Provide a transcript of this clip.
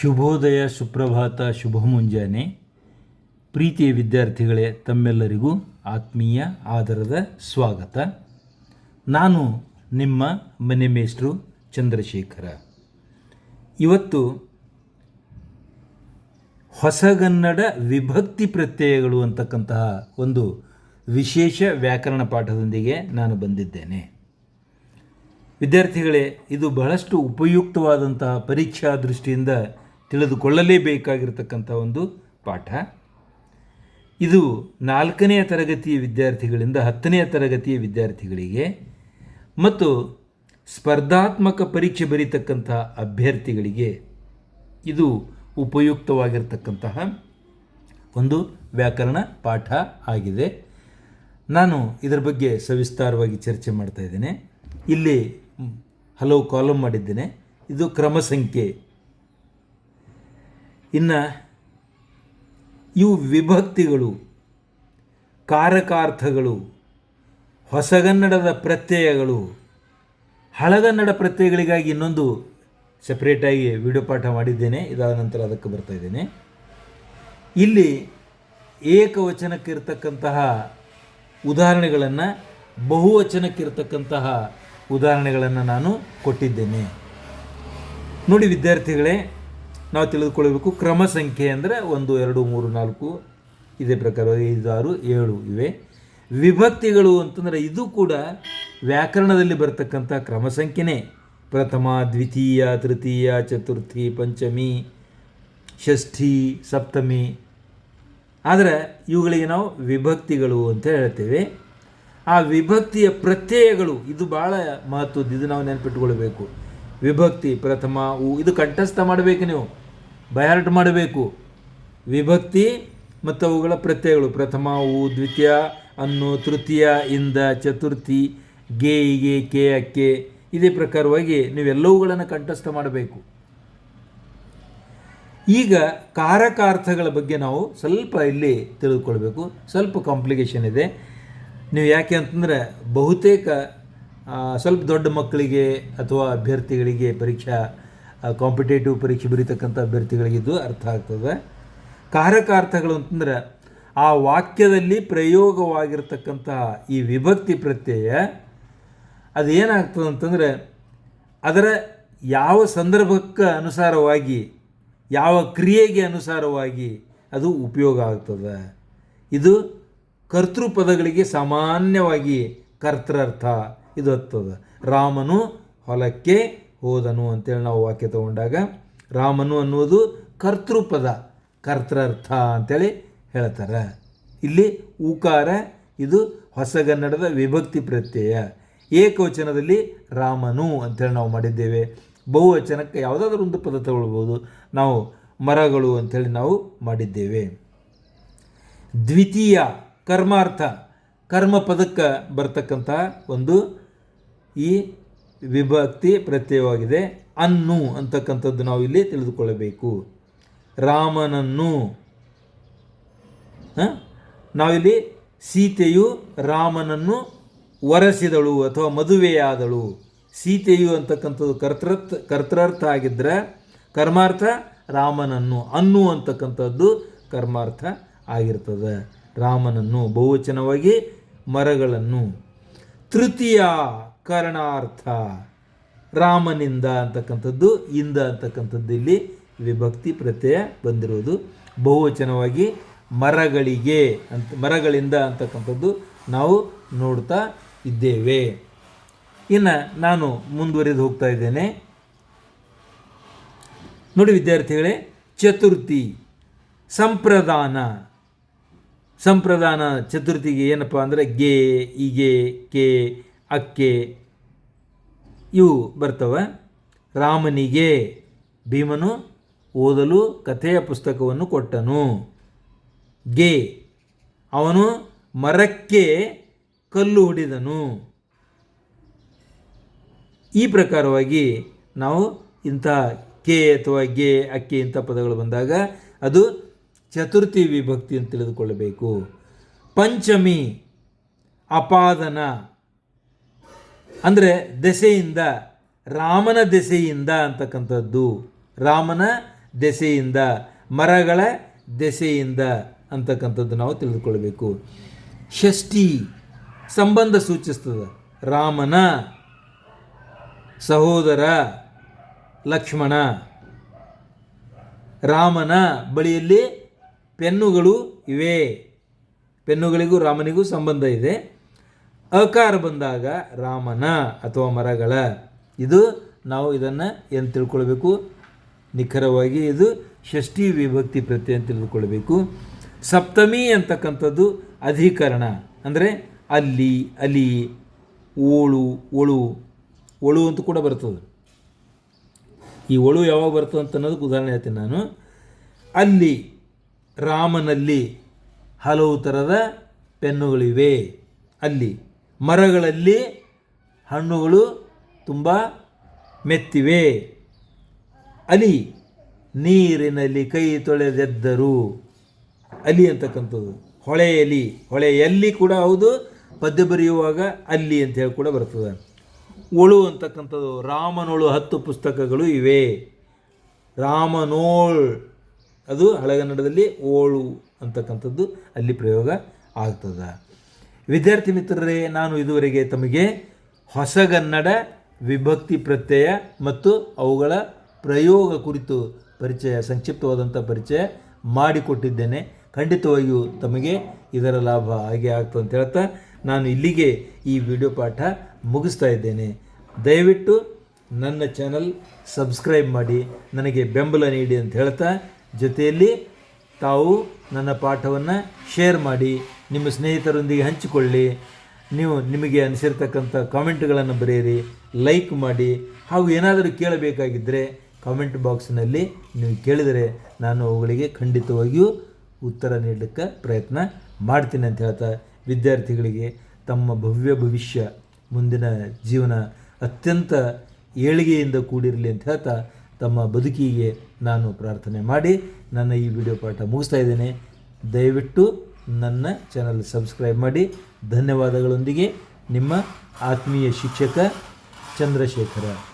ಶುಭೋದಯ ಸುಪ್ರಭಾತ ಶುಭ ಮುಂಜಾನೆ ಪ್ರೀತಿಯ ವಿದ್ಯಾರ್ಥಿಗಳೇ, ತಮ್ಮೆಲ್ಲರಿಗೂ ಆತ್ಮೀಯ ಆದರದ ಸ್ವಾಗತ. ನಾನು ನಿಮ್ಮ ಮನೆ ಮೇಷ್ಟ್ರು ಚಂದ್ರಶೇಖರ. ಇವತ್ತು ಹೊಸಗನ್ನಡ ವಿಭಕ್ತಿ ಪ್ರತ್ಯಯಗಳು ಅಂತಕ್ಕಂತಹ ಒಂದು ವಿಶೇಷ ವ್ಯಾಕರಣ ಪಾಠದೊಂದಿಗೆ ನಾನು ಬಂದಿದ್ದೇನೆ. ವಿದ್ಯಾರ್ಥಿಗಳೇ, ಇದು ಬಹಳಷ್ಟು ಉಪಯುಕ್ತವಾದಂತಹ ಪರೀಕ್ಷಾ ದೃಷ್ಟಿಯಿಂದ ತಿಳಿದುಕೊಳ್ಳಲೇಬೇಕಾಗಿರ್ತಕ್ಕಂಥ ಒಂದು ಪಾಠ. ಇದು ನಾಲ್ಕನೆಯ ತರಗತಿಯ ವಿದ್ಯಾರ್ಥಿಗಳಿಂದ ಹತ್ತನೆಯ ತರಗತಿಯ ವಿದ್ಯಾರ್ಥಿಗಳಿಗೆ ಮತ್ತು ಸ್ಪರ್ಧಾತ್ಮಕ ಪರೀಕ್ಷೆ ಬರೀತಕ್ಕಂಥ ಅಭ್ಯರ್ಥಿಗಳಿಗೆ ಇದು ಉಪಯುಕ್ತವಾಗಿರ್ತಕ್ಕಂತಹ ಒಂದು ವ್ಯಾಕರಣ ಪಾಠ ಆಗಿದೆ. ನಾನು ಇದರ ಬಗ್ಗೆ ಸವಿಸ್ತಾರವಾಗಿ ಚರ್ಚೆ ಮಾಡ್ತಾ ಇದ್ದೇನೆ. ಇಲ್ಲಿ ಹಲವು ಕಾಲಮ್ ಮಾಡಿದ್ದೇನೆ. ಇದು ಕ್ರಮ ಸಂಖ್ಯೆ ಇನ್ನು ಇವು ವಿಭಕ್ತಿಗಳು, ಕಾರಕಾರ್ಥಗಳು, ಹೊಸಗನ್ನಡದ ಪ್ರತ್ಯಯಗಳು, ಹಳಗನ್ನಡ ಪ್ರತ್ಯಯಗಳಿಗಾಗಿ ಇನ್ನೊಂದು ಸಪ್ರೇಟಾಗಿ ವಿಡಿಯೋ ಪಾಠ ಮಾಡಿದ್ದೇನೆ. ಇದಾದ ನಂತರ ಅದಕ್ಕೆ ಬರ್ತಾ ಇದ್ದೇನೆ. ಇಲ್ಲಿ ಏಕವಚನಕ್ಕಿರ್ತಕ್ಕಂತಹ ಉದಾಹರಣೆಗಳನ್ನು, ಬಹುವಚನಕ್ಕಿರ್ತಕ್ಕಂತಹ ಉದಾಹರಣೆಗಳನ್ನು ನಾನು ಕೊಟ್ಟಿದ್ದೇನೆ. ನೋಡಿ ವಿದ್ಯಾರ್ಥಿಗಳೇ ನಾವು ತಿಳಿದುಕೊಳ್ಳಬೇಕು ಕ್ರಮ ಸಂಖ್ಯೆ ಅಂದರೆ ಒಂದು, ಎರಡು, ಮೂರು, ನಾಲ್ಕು, ಇದೇ ಪ್ರಕಾರ ಐದು, ಆರು, ಏಳು ಇವೆ. ವಿಭಕ್ತಿಗಳು ಅಂತಂದರೆ ಇದು ಕೂಡ ವ್ಯಾಕರಣದಲ್ಲಿ ಬರ್ತಕ್ಕಂಥ ಕ್ರಮ ಸಂಖ್ಯೆನೇ ಪ್ರಥಮ, ದ್ವಿತೀಯ, ತೃತೀಯ, ಚತುರ್ಥಿ, ಪಂಚಮಿ, ಷಷ್ಠಿ, ಸಪ್ತಮಿ. ಆದರೆ ಇವುಗಳಿಗೆ ನಾವು ವಿಭಕ್ತಿಗಳು ಅಂತ ಹೇಳ್ತೇವೆ. ಆ ವಿಭಕ್ತಿಯ ಪ್ರತ್ಯಯಗಳು, ಇದು ಭಾಳ ಮಹತ್ವದ್ದು, ಇದು ನಾವು ನೆನಪಿಟ್ಕೊಳ್ಬೇಕು. ವಿಭಕ್ತಿ, ಪ್ರಥಮ ಇದು ಕಂಠಸ್ಥ ಮಾಡಬೇಕು ನೀವು. ಬಯಾರ್ಟ್ ಮಾಡಬೇಕು. ವಿಭಕ್ತಿ ಮತ್ತು ಅವುಗಳ ಪ್ರತ್ಯಯಗಳು ಪ್ರಥಮ, ಉ, ದ್ವಿತೀಯ, ಅನ್ನು, ತೃತೀಯ, ಇಂದ, ಚತುರ್ಥಿ, ಗೆ ಇಗೆ ಕೆ, ಅಕ್ಕೆ. ಇದೇ ಪ್ರಕಾರವಾಗಿ ನೀವೆಲ್ಲವುಗಳನ್ನು ಕಂಠಸ್ಥ ಮಾಡಬೇಕು. ಈಗ ಕಾರಕಾರ್ಥಗಳ ಬಗ್ಗೆ ನಾವು ಸ್ವಲ್ಪ ಇಲ್ಲಿ ತಿಳಿದುಕೊಳ್ಬೇಕು. ಸ್ವಲ್ಪ ಕಾಂಪ್ಲಿಕೇಶನ್ ಇದೆ. ನೀವು ಯಾಕೆ ಅಂತಂದರೆ ಬಹುತೇಕ ಸ್ವಲ್ಪ ದೊಡ್ಡ ಮಕ್ಕಳಿಗೆ ಅಥವಾ ಅಭ್ಯರ್ಥಿಗಳಿಗೆ ಪರೀಕ್ಷಾ ಕಾಂಪಿಟೇಟಿವ್ ಪರೀಕ್ಷೆ ಬರೀತಕ್ಕಂಥ ಅಭ್ಯರ್ಥಿಗಳಿಗೆ ಇದು ಅರ್ಥ ಆಗ್ತದೆ. ಕಾರಕಾರ್ಥಗಳು ಅಂತಂದ್ರೆ ಆ ವಾಕ್ಯದಲ್ಲಿ ಪ್ರಯೋಗವಾಗಿರ್ತಕ್ಕಂತಹ ಈ ವಿಭಕ್ತಿ ಪ್ರತ್ಯಯ ಅದೇನಾಗ್ತದೆ ಅಂತಂದರೆ ಅದರ ಯಾವ ಸಂದರ್ಭಕ್ಕೆ ಅನುಸಾರವಾಗಿ, ಯಾವ ಕ್ರಿಯೆಗೆ ಅನುಸಾರವಾಗಿ ಅದು ಉಪಯೋಗ ಆಗ್ತದೆ. ಇದು ಕರ್ತೃಪದಗಳಿಗೆ ಸಾಮಾನ್ಯವಾಗಿ ಕರ್ತೃರ್ಥ ಇದು ಹತ್ತದ ರಾಮನು ಹೊಲಕ್ಕೆ ಹೋದನು ಅಂತೇಳಿ ನಾವು ವಾಕ್ಯ ತಗೊಂಡಾಗ ರಾಮನು ಅನ್ನುವುದು ಕರ್ತೃಪದ, ಕರ್ತೃರ್ಥ ಅಂತೇಳಿ ಹೇಳ್ತಾರೆ. ಇಲ್ಲಿ ಊಕಾರ ಇದು ಹೊಸಗನ್ನಡದ ವಿಭಕ್ತಿ ಪ್ರತ್ಯಯ. ಏಕವಚನದಲ್ಲಿ ರಾಮನು ಅಂತೇಳಿ ನಾವು ಮಾಡಿದ್ದೇವೆ. ಬಹುವಚನಕ್ಕೆ ಯಾವುದಾದ್ರೂ ಒಂದು ಪದ ತಗೊಳ್ಬೋದು. ನಾವು ಮರಗಳು ಅಂಥೇಳಿ ನಾವು ಮಾಡಿದ್ದೇವೆ. ದ್ವಿತೀಯ, ಕರ್ಮಾರ್ಥ. ಕರ್ಮ ಪದಕ್ಕೆ ಬರ್ತಕ್ಕಂತಹ ಒಂದು ಈ ವಿಭಕ್ತಿ ಪ್ರತ್ಯಯವಾಗಿದೆ. ಅನ್ನು ಅಂತಕ್ಕಂಥದ್ದು ನಾವು ಇಲ್ಲಿ ತಿಳಿದುಕೊಳ್ಳಬೇಕು. ರಾಮನನ್ನು? ನಾವಿಲ್ಲಿ ಸೀತೆಯು ರಾಮನನ್ನು ವರಸಿದಳು ಅಥವಾ ಮದುವೆಯಾದಳು. ಸೀತೆಯು ಅಂತಕ್ಕಂಥದ್ದು ಕರ್ತೃತ್, ಕರ್ತೃರ್ಥ ಆಗಿದ್ದರೆ ಕರ್ಮಾರ್ಥ ರಾಮನನ್ನು, ಅನ್ನು ಅಂತಕ್ಕಂಥದ್ದು ಕರ್ಮಾರ್ಥ ಆಗಿರ್ತದೆ. ರಾಮನನ್ನು ಬಹುವಚನವಾಗಿ ಮರಗಳನ್ನು. ತೃತೀಯ ಕರ್ಣಾರ್ಥ. ರಾಮನಿಂದ ಅಂತಕ್ಕಂಥದ್ದು, ಇಂದ ಅಂತಕ್ಕಂಥದ್ದು ಇಲ್ಲಿ ವಿಭಕ್ತಿ ಪ್ರತ್ಯಯ ಬಂದಿರುವುದು ಬಹುವಚನವಾಗಿ ಮರಗಳಿಗೆ ಅಂತ, ಮರಗಳಿಂದ ಅಂತಕ್ಕಂಥದ್ದು ನಾವು ನೋಡ್ತಾ ಇದ್ದೇವೆ. ಇನ್ನು ನಾನು ಮುಂದುವರಿದು ಹೋಗ್ತಾ ಇದ್ದೇನೆ. ನೋಡಿ ವಿದ್ಯಾರ್ಥಿಗಳೇ, ಚತುರ್ಥಿ, ಸಂಪ್ರದಾನ. ಸಂಪ್ರದಾನ ಚತುರ್ಥಿಗೆ ಏನಪ್ಪ ಅಂದರೆ ಗೆ, ಇಗೆ, ಕೆ ಅಕ್ಕೆ ಇವು ಬರ್ತವೆ. ರಾಮನಿಗೆ ಭೀಮನು ಓದಲು ಕಥೆಯ ಪುಸ್ತಕವನ್ನು ಕೊಟ್ಟನು. ಗೆ ಅವನು ಮರಕ್ಕೆ ಕಲ್ಲು ಹೊಡೆದನು. ಈ ಪ್ರಕಾರವಾಗಿ ನಾವು ಇಂಥ ಕೆ ಅಥವಾ ಗೆ, ಅಕ್ಕೆ ಇಂಥ ಪದಗಳು ಬಂದಾಗ ಅದು ಚತುರ್ಥಿ ವಿಭಕ್ತಿ ಅಂತ ತಿಳಿದುಕೊಳ್ಳಬೇಕು. ಪಂಚಮಿ ಅಪಾದನ ಅಂದರೆ ದೆಸೆಯಿಂದ, ರಾಮನ ದೆಸೆಯಿಂದ ಅಂತಕ್ಕಂಥದ್ದು. ರಾಮನ ದೆಸೆಯಿಂದ, ಮರಗಳ ದೆಸೆಯಿಂದ ಅಂತಕ್ಕಂಥದ್ದು ನಾವು ತಿಳಿದುಕೊಳ್ಬೇಕು. ಷಷ್ಠಿ, ಸಂಬಂಧ ಸೂಚಿಸ್ತದೆ. ರಾಮನ, ಸಹೋದರ, ಲಕ್ಷ್ಮಣ. ರಾಮನ ಬಳಿಯಲ್ಲಿ ಪೆನ್ನುಗಳು ಇವೆ. ಪೆನ್ನುಗಳಿಗೂ ರಾಮನಿಗೂ ಸಂಬಂಧ ಇದೆ. ಅಕಾರ ಬಂದಾಗ ರಾಮನ ಅಥವಾ ಮರಗಳ, ಇದು ನಾವು ಇದನ್ನು ಏನು ತಿಳ್ಕೊಳ್ಬೇಕು? ನಿಖರವಾಗಿ ಇದು ಷಷ್ಠಿ ವಿಭಕ್ತಿ ಪ್ರತ್ಯಯ ಅಂತ ತಿಳಿದುಕೊಳ್ಬೇಕು ಸಪ್ತಮಿ ಅಂತಕ್ಕಂಥದ್ದು ಅಧಿಕರಣ, ಅಂದರೆ ಅಲ್ಲಿ, ಅಲಿ, ಓಳು, ಒಳು ಒಳು ಅಂತ ಕೂಡ ಬರ್ತದೆ. ಈ ಒಳು ಯಾವಾಗ ಬರ್ತದೆ ಅಂತ ಅನ್ನೋದಕ್ಕೆ ಉದಾಹರಣೆ ಹೇಳ್ತೀನಿ ನಾನು. ಅಲ್ಲಿ, ರಾಮನಲ್ಲಿ ಹಲವು ಥರದ ಪೆನ್ನುಗಳಿವೆ. ಅಲ್ಲಿ ಮರಗಳಲ್ಲಿ ಹಣ್ಣುಗಳು ತುಂಬ ಮೆತ್ತಿವೆ. ಅಲಿ ನೀರಿನಲ್ಲಿ ಕೈ ತೊಳೆದೆದ್ದರು. ಅಲಿ ಅಂತಕ್ಕಂಥದ್ದು. ಹೊಳೆಯಲಿ ಹೊಳೆಯಲ್ಲಿ ಕೂಡ ಹೌದು, ಪದ್ಯ ಬರೆಯುವಾಗ ಅಲ್ಲಿ ಅಂತ ಹೇಳಿ ಕೂಡ ಬರ್ತದೆ. ಒಳು ಅಂತಕ್ಕಂಥದ್ದು, ರಾಮನೋಳು ಹತ್ತು ಪುಸ್ತಕಗಳು ಇವೆ. ರಾಮನೋಳ್, ಅದು ಹಳಗನ್ನಡದಲ್ಲಿ ಓಳು ಅಂತಕ್ಕಂಥದ್ದು ಅಲ್ಲಿ ಪ್ರಯೋಗ ಆಗ್ತದೆ. ವಿದ್ಯಾರ್ಥಿ ಮಿತ್ರರೇ, ನಾನು ಇದುವರೆಗೆ ತಮಗೆ ಹೊಸಗನ್ನಡ ವಿಭಕ್ತಿ ಪ್ರತ್ಯಯ ಮತ್ತು ಅವುಗಳ ಪ್ರಯೋಗ ಕುರಿತು ಪರಿಚಯ, ಸಂಕ್ಷಿಪ್ತವಾದಂಥ ಪರಿಚಯ ಮಾಡಿಕೊಟ್ಟಿದ್ದೇನೆ. ಖಂಡಿತವಾಗಿಯೂ ತಮಗೆ ಇದರ ಲಾಭ ಹಾಗೆ ಆಗ್ತದೆ ಅಂತ ಹೇಳ್ತಾ ನಾನು ಇಲ್ಲಿಗೆ ಈ ವಿಡಿಯೋ ಪಾಠ ಮುಗಿಸ್ತಾ ಇದ್ದೇನೆ. ದಯವಿಟ್ಟು ನನ್ನ ಚಾನಲ್ ಸಬ್ಸ್ಕ್ರೈಬ್ ಮಾಡಿ, ನನಗೆ ಬೆಂಬಲ ನೀಡಿ ಅಂತ ಹೇಳ್ತಾ ಜೊತೆಯಲ್ಲಿ ತಾವು ನನ್ನ ಪಾಠವನ್ನು ಶೇರ್ ಮಾಡಿ. ನಿಮ್ಮ ಸ್ನೇಹಿತರೊಂದಿಗೆ ಹಂಚಿಕೊಳ್ಳಿ. ನೀವು ನಿಮಗೆ ಅನಿಸಿರ್ತಕ್ಕಂಥ ಕಾಮೆಂಟ್ಗಳನ್ನು ಬರೆಯಿರಿ, ಲೈಕ್ ಮಾಡಿ, ಹಾಗೂ ಏನಾದರೂ ಕೇಳಬೇಕಾಗಿದ್ದರೆ ಕಾಮೆಂಟ್ ಬಾಕ್ಸ್ನಲ್ಲಿ ನೀವು ಕೇಳಿದರೆ ನಾನು ಅವುಗಳಿಗೆ ಖಂಡಿತವಾಗಿಯೂ ಉತ್ತರ ನೀಡಲಿಕ್ಕೆ ಪ್ರಯತ್ನ ಮಾಡ್ತೀನಿ ಅಂತ ಹೇಳ್ತಾ ವಿದ್ಯಾರ್ಥಿಗಳಿಗೆ ತಮ್ಮ ಭವ್ಯ ಭವಿಷ್ಯ, ಮುಂದಿನ ಜೀವನ ಅತ್ಯಂತ ಏಳಿಗೆಯಿಂದ ಕೂಡಿರಲಿ ಅಂತ ಹೇಳ್ತಾ ತಮ್ಮ ಬದುಕಿಗೆ ನಾನು ಪ್ರಾರ್ಥನೆ ಮಾಡಿ ನನ್ನ ಈ ವಿಡಿಯೋ ಪಾಠ ಮುಗಿಸ್ತಾ ಇದ್ದೇನೆ. ದಯವಿಟ್ಟು ನನ್ನ ಚಾನಲ್ ಸಬ್ಸ್ಕ್ರೈಬ್ ಮಾಡಿ ಧನ್ಯವಾದಗಳೊಂದಿಗೆ ನಿಮ್ಮ ಆತ್ಮೀಯ ಶಿಕ್ಷಕ ಚಂದ್ರಶೇಖರ.